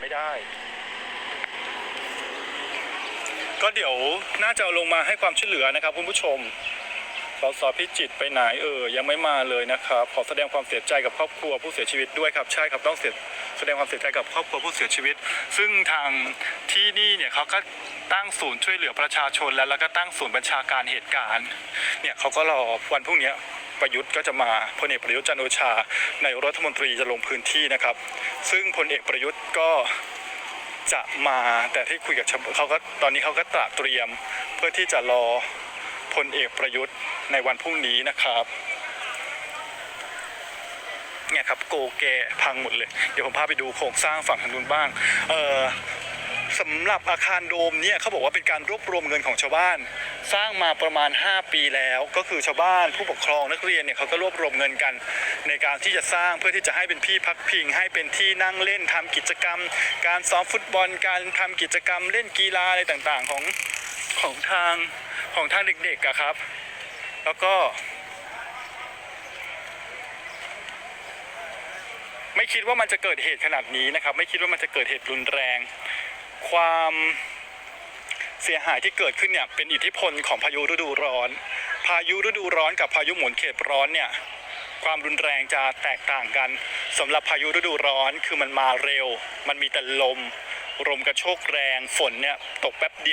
ไม่ได้ ก็เดี๋ยวน่าจะลงมาให้ความช่วยเหลือนะครับคุณผู้ชมสสพิจิตรไปไหนเออยังไม่มาเลยนะครับ ขอแสดงความเสียใจกับครอบครัวผู้เสียชีวิตด้วยครับ ใช่ครับต้องเสียแสดงความเสียใจกับครอบครัวผู้เสียชีวิต ซึ่งทางที่นี่เนี่ยเขาก็ตั้งศูนย์ช่วยเหลือประชาชนแล้วแล้วก็ตั้งศูนย์บัญชาการเหตุการณ์ เนี่ยเขาก็รอวันพรุ่งนี้ ประยุทธ์ก็จะมาพลเอกประยุทธ์จันโอชา ในรัฐมนตรีจะลงพื้นที่นะครับ ซึ่งพลเอกประยุทธ์ก็จะมาแต่ที่คุยกับเขาก็ตอนนี้เขาก็ตระเตรียม เพื่อที่จะรอพลเอกประยุทธ์ในวันพรุ่งนี้นะครับเนี่ยครับโกแกพังหมดเลย เดี๋ยวผมพาไปดูโครงสร้างฝั่งทางนู้นบ้าง เออ สำหรับอาคารโดมเนี่ยเขาบอกว่าเป็นการรวบรวมเงินของชาวบ้าน สร้างมาประมาณ 5 ปีแล้ว ก็คือชาวบ้านผู้ปกครองนักเรียนเนี่ยเขาก็รวบรวมเงินกัน ในการที่จะสร้างเพื่อที่จะให้เป็นที่พักพิง ให้เป็นที่นั่งเล่นทำกิจกรรม การซ้อมฟุตบอลการทำกิจกรรมเล่นกีฬาอะไรต่างๆ ของของทางของทางเด็กๆอะครับ แล้วก็ไม่คิดว่ามันจะเกิดเหตุขนาดนี้นะครับ ไม่คิดว่ามันจะเกิดเหตุรุนแรง ความเสียหายที่เกิดขึ้นเนี่ยเป็นอิทธิพลของพายุฤดูร้อน พายุฤดูร้อนกับพายุหมุนเขตร้อนเนี่ยความรุนแรงจะแตกต่างกันสำหรับพายุฤดูร้อนคือมันมาเร็ว มันมีแต่ลมลมกระโชกแรงฝนเนี่ยตกแป๊บเดียว